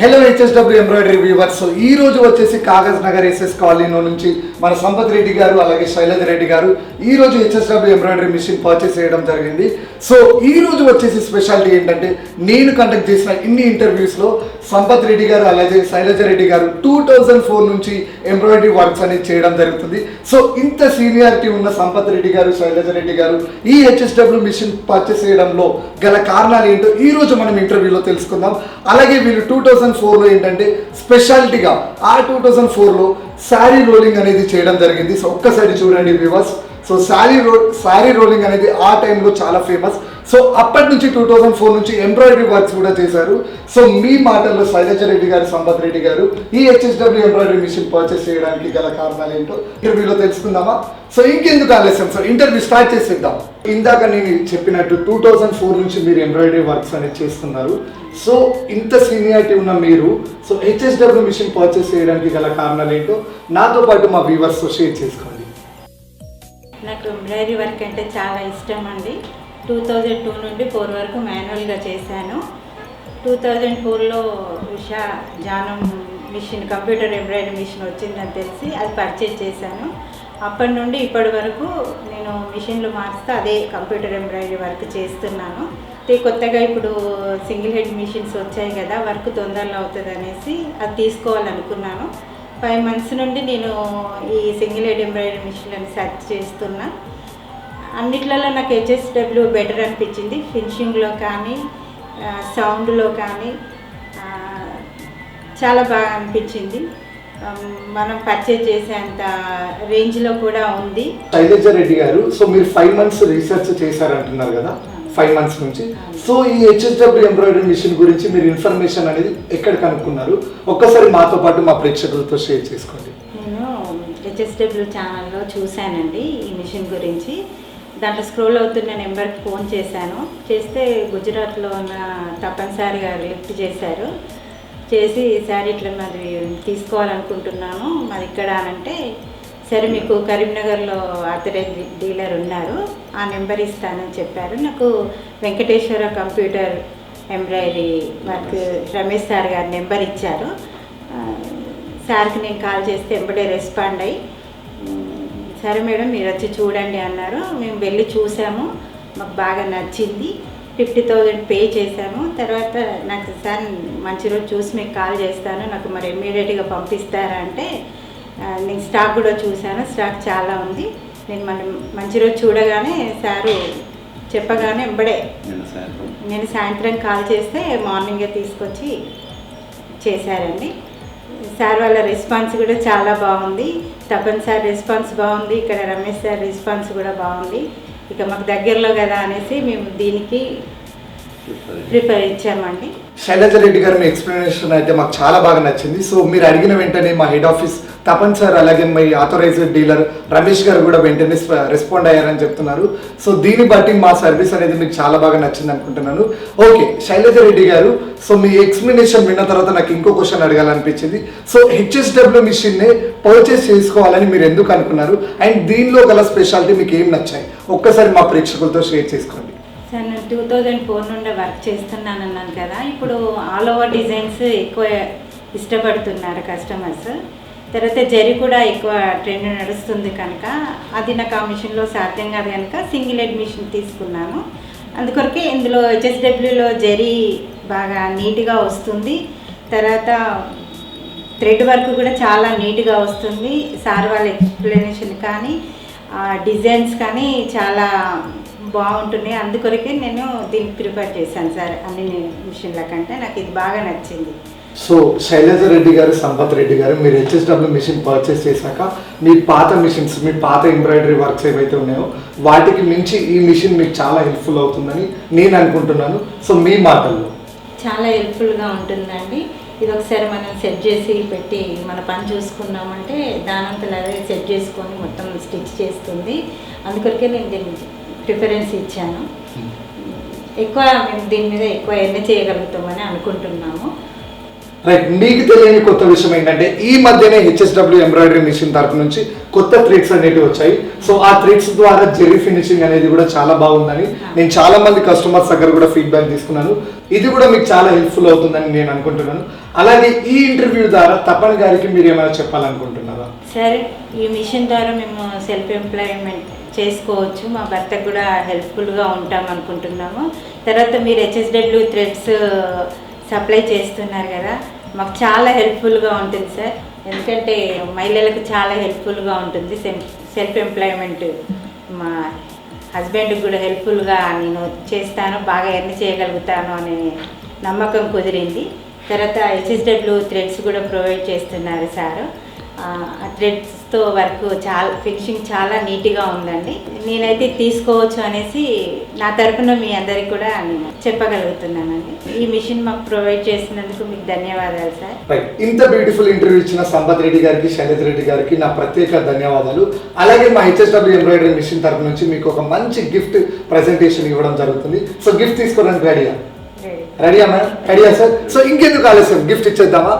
Hello HSW embroidery viewers ఈ రోజు వచ్చేసి కాగజ్ నగర్ ఎస్ఎస్ కాలనీ నుంచి మన సంపత్ రెడ్డి గారు అలాగే శైలజ రెడ్డి గారు ఈ రోజు హెచ్ఎస్డబ్ల్యూ ఎంబ్రాయిడరీ మిషన్ పర్చేస్ చేయడం జరిగింది. సో ఈ రోజు వచ్చేసి స్పెషాలిటీ ఏంటంటే నేను కండక్ట్ చేసిన ఇన్ని ఇంటర్వ్యూస్లో సంపత్ రెడ్డి గారు అలాగే శైలజ రెడ్డి గారు టూ థౌజండ్ ఫోర్ నుంచి ఎంబ్రాయిడరీ వర్క్స్ అనేది చేయడం జరుగుతుంది. సో ఇంత సీనియారిటీ ఉన్న సంపత్ రెడ్డి గారు శైలజ రెడ్డి గారు ఈ హెచ్ఎస్డబ్ల్యూ మిషన్ పర్చేస్ చేయడంలో గల కారణాలు ఏంటో ఈ రోజు మనం ఇంటర్వ్యూలో తెలుసుకుందాం. అలాగే వీళ్ళు టూ థౌజండ్ ఫోర్లో ఏంటంటే స్పెషాలిటీగా ఆ టూ థౌజండ్ ఫోర్లో శారీ రోలింగ్ అనేది చేయడం జరిగింది. సో ఒక్కసారి చూడండి వివర్స్ సో శారీ రో శారీ రోలింగ్ అనేది ఆ టైంలో చాలా ఫేమస్ సో అప్పటి నుంచి టూ థౌజండ్ ఫోర్ నుంచి ఎంబ్రాయిడరీ వర్క్స్ కూడా చేశారు. సో మీ మాటల్లో శైలజ రెడ్డి గారు సంపత్ రెడ్డి గారు ఈ హెచ్ఎస్డబ్ల్యూ ఎంబ్రాయిడరీ మిషన్ పర్చేస్ చేయడానికి గల కారణాలు ఏంటో ఇంటర్వ్యూలో తెలుసుకుందామా? సో ఇంకెందుకు ఆలస్యం? సో ఇంటర్వ్యూ స్టార్ట్ చేసేద్దాం. ఇందాక నేను చెప్పినట్టు టూ థౌజండ్ ఫోర్ నుంచి మీరు ఎంబ్రాయిడరీ వర్క్స్ అనేది చేస్తున్నారు. సో ఇంత సీనియారిటీ ఉన్న మీరు సో హెచ్ఎస్డబ్ల్యూ మిషన్ పర్చేస్ చేయడానికి గల కారణాలు ఏంటో నాతో పాటు మా వ్యూవర్స్తో షేర్ చేసుకోండి. నాకు ఎంబ్రాయిడరీ వర్క్ అంటే చాలా ఇష్టం అండి. టూ థౌజండ్ టూ నుండి ఫోర్ వరకు మాన్యువల్గా చేశాను. టూ థౌజండ్ ఫోర్లో Usha Janome machine computer embroidery machine వచ్చిందని తెలిసి అది పర్చేజ్ చేశాను. అప్పటి నుండి ఇప్పటి వరకు నేను మిషన్లు మార్చితే అదే కంప్యూటర్ ఎంబ్రాయిడరీ వర్క్ చేస్తున్నాను. అయితే కొత్తగా ఇప్పుడు సింగిల్ హెడ్ మిషన్స్ వచ్చాయి కదా వర్క్ తొందరలో అవుతుంది అనేసి అది తీసుకోవాలనుకున్నాను. ఫైవ్ మంత్స్ నుండి నేను ఈ సింగిల్ హెడ్ ఎంబ్రాయిడరీ మిషన్లను సెర్చ్ చేస్తున్నా. అన్నిట్లలో నాకు హెచ్ఎస్డబ్ల్యూ బెటర్ అనిపించింది. ఫినిషింగ్లో కానీ సౌండ్లో కానీ చాలా బాగా అనిపించింది. మనం పర్చేజ్ చేసేంత రేంజ్లో కూడా ఉంది. శైలజ రెడ్డి గారు సో మీరు ఫైవ్ మంత్స్ రీసెర్చ్ చేశారంటున్నారు కదా. ఫైవ్ మంత్స్ నుంచి. సో ఈ హెచ్ఎస్డబ్ల్యూ ఎంబ్రాయిడరీ మిషన్ గురించి మీరు ఇన్ఫర్మేషన్ అనేది ఎక్కడ కనుక్కున్నారు? ఒక్కసారి మాతో పాటు మా ప్రేక్షకులతో షేర్ చేసుకోండి. నేను హెచ్ఎస్డబ్ల్యూ ఛానల్లో చూశానండి ఈ మిషన్ గురించి. దాంట్లో స్క్రోల్ అవుతున్న నెంబర్కి ఫోన్ చేశాను. చేస్తే గుజరాత్లో ఉన్న తప్పనిసరి గారు లిఫ్ట్ చేశారు. చేసి సార్ ఇట్లా మరి తీసుకోవాలనుకుంటున్నాను. మరి ఇక్కడ అంటే సరే మీకు కరీంనగర్లో అథరైజ్ డీలర్ ఉన్నారు. ఆ నెంబర్ ఇస్తానని చెప్పారు. నాకు Venkateswara computer embroidery work Ramesh sir గారి నెంబర్ ఇచ్చారు. సార్కి నేను కాల్ చేస్తే ఎంబడే రెస్పాండ్ అయ్యి సరే మేడం మీరు వచ్చి చూడండి అన్నారు. మేము వెళ్ళి చూసాము. మాకు బాగా నచ్చింది. ఫిఫ్టీ థౌజండ్ పే చేశాము. తర్వాత నాకు సార్ మంచి రోజు చూసి మీకు కాల్ చేస్తాను. నాకు మరి ఇమ్మీడియట్గా పంపిస్తారా? అంటే నేను స్టాక్ కూడా చూశాను. స్టాక్ చాలా ఉంది. నేను మన మంచి రోజు చూడగానే సారు చెప్పగానే ఎంబడే నేను సాయంత్రం కాల్ చేస్తే మార్నింగే తీసుకొచ్చి చేశారండి. సార్ వాళ్ళ రెస్పాన్స్ కూడా చాలా బాగుంది. తపన్ సార్ రెస్పాన్స్ బాగుంది. ఇక్కడ రమేష్ సార్ రెస్పాన్స్ కూడా బాగుంది. ఇక మాకు దగ్గరలో కదా అనేసి మేము దీనికి ప్రిపేర్ ఇచ్చామండి. శైలజ రెడ్డి గారి మీ ఎక్స్ప్లెనేషన్ అయితే మాకు చాలా బాగా నచ్చింది. సో మీరు అడిగిన వెంటనే మా హెడ్ ఆఫీస్ తపన్ సార్ అలాగే మీ ఆథరైజ్డ్ డీలర్ రమేష్ గారు కూడా వెంటనే రెస్పాండ్ అయ్యారని చెప్తున్నారు. సో దీన్ని బట్టి మా సర్వీస్ అనేది మీకు చాలా బాగా నచ్చింది అనుకుంటున్నాను. ఓకే శైలజ రెడ్డి గారు సో మీ ఎక్స్ప్లెనేషన్ విన్న తర్వాత నాకు ఇంకో క్వశ్చన్ అడగాలనిపించింది. సో హెచ్ఎస్డబ్ల్యూ మిషన్ని పర్చేస్ చేసుకోవాలని మీరు ఎందుకు అనుకున్నారు? అండ్ దీనిలో గల స్పెషాలిటీ మీకు ఏం నచ్చాయి? ఒక్కసారి మా ప్రేక్షకులతో షేర్ చేసుకోండి. టూ థౌజండ్ ఫోర్ నుండి వర్క్ చేస్తున్నాను అన్నాను కదా. ఇప్పుడు ఆల్ ఓవర్ డిజైన్స్ ఎక్కువ ఇష్టపడుతున్నారు కస్టమర్స్ తర్వాత జరి కూడా ఎక్కువ ట్రెండ్ నడుస్తుంది కనుక అది నాకు ఆ మిషన్లో సాధ్యం కాదు కనుక సింగిల్ హెడ్ మిషన్ తీసుకున్నాను. అందుకొరకే ఇందులో హెచ్ఎస్డబ్ల్యూలో జరి బాగా నీట్గా వస్తుంది. తర్వాత థ్రెడ్ వర్క్ కూడా చాలా నీట్గా వస్తుంది. సార్ వాళ్ళ ఎక్స్ప్లెనేషన్ కానీ ఆ డిజైన్స్ కానీ చాలా బాగుంటున్నాయి అందుకొరకే నేను దీన్ని ప్రిపేర్ చేశాను సార్ అన్ని మిషన్ల కంటే. నాకు ఇది బాగా నచ్చింది. సో శైలజ రెడ్డి గారు సంపత్ రెడ్డి గారు మీరు హెచ్ఎస్డబ్ల్యూ మిషన్ పర్చేస్ చేశాక మీ పాత మిషన్స్ మీ పాత ఎంబ్రాయిడరీ వర్క్స్ ఏవైతే ఉన్నాయో వాటికి మించి ఈ మిషన్ మీకు చాలా హెల్ప్ఫుల్ అవుతుందని నేను అనుకుంటున్నాను. సో మీ మాటల్లో. చాలా హెల్ప్ఫుల్గా ఉంటుందండి. ఇది ఒకసారి మనం సెట్ చేసి పెట్టి మన పని చూసుకున్నామంటే దానంతలో అదే సెట్ చేసుకొని మొత్తం స్టిచ్ చేస్తుంది. అందుకొరకే నేను దీన్ని ప్రిఫరెన్స్ ఇచ్చాను. ఎక్కువ మేము దీని మీద ఎక్కువ ఎన్ని చేయగలుగుతామని అనుకుంటున్నాము. రైట్ మీకు తెలియని కొత్త విషయం ఏంటంటే ఈ మధ్యనే హెచ్ఎస్డబ్ల్యూ ఎంబ్రాయిడరీ మిషన్ తరపు నుంచి కొత్త థ్రెడ్స్ అనేవి వచ్చాయి. సో ఆ థ్రెడ్స్ ద్వారా జెరీ ఫినిషింగ్ అనేది కూడా చాలా బాగుందని నేను చాలా మంది కస్టమర్స్ దగ్గర కూడా ఫీడ్బ్యాక్ తీసుకున్నాను. ఇది కూడా మీకు చాలా హెల్ప్ఫుల్ అవుతుందని నేను అనుకుంటున్నాను. అలాగే ఈ ఇంటర్వ్యూ ద్వారా తపన్ గారికి మీరు ఏమైనా చెప్పాలనుకుంటున్నారా? సరే ఈ మిషన్ ద్వారా మేము సెల్ఫ్ ఎంప్లాయ్మెంట్ చేసుకోవచ్చు. మా భర్తకు కూడా హెల్ప్ఫుల్గా ఉంటాం అనుకుంటున్నాము. తర్వాత మీరు హెచ్ఎస్డబ్ల్యూ థ్రెడ్స్ సప్లై చేస్తున్నారు కదా మాకు చాలా హెల్ప్ఫుల్గా ఉంటుంది సార్. ఎందుకంటే మహిళలకు చాలా హెల్ప్ఫుల్గా ఉంటుంది. సెల్ఫ్ ఎంప్లాయ్మెంట్ మా హస్బెండ్కి కూడా హెల్ప్ఫుల్గా నేను చేస్తాను బాగా ఎన్ని చేయగలుగుతాను అనే నమ్మకం కుదిరింది. తర్వాత హెచ్ఎస్డబ్ల్యూ థ్రెడ్స్ కూడా ప్రొవైడ్ చేస్తున్నారు సారు. థ్రెడ్స్తో వర్క్ చాలా ఫినిషింగ్ చాలా నీట్గా ఉందండి. నేనైతే తీసుకోవచ్చు అనేసి నా తరపున మీ అందరికి కూడా నేను చెప్పగలుగుతున్నానండి. ఈ మిషన్ మాకు ప్రొవైడ్ చేసినందుకు మీకు ధన్యవాదాలు సార్. ఇంత బ్యూటిఫుల్ ఇంటర్వ్యూ ఇచ్చిన సంపత్ రెడ్డి గారికి శైలజ్ రెడ్డి గారికి నా ప్రత్యేక ధన్యవాదాలు. అలాగే మా హెచ్ఎస్డబ్ల్యూ ఎంబ్రాయిడరీ మిషన్ తరపు నుంచి మీకు ఒక మంచి గిఫ్ట్ ప్రెజెంటేషన్ ఇవ్వడం జరుగుతుంది. సో గిఫ్ట్ తీసుకోవడానికి రెడీయా? రెడీ రెడీయా మేడం రెడీయా సార్ సో ఇంకెందుకు ఆలస్యం? గిఫ్ట్ ఇచ్చేద్దామా?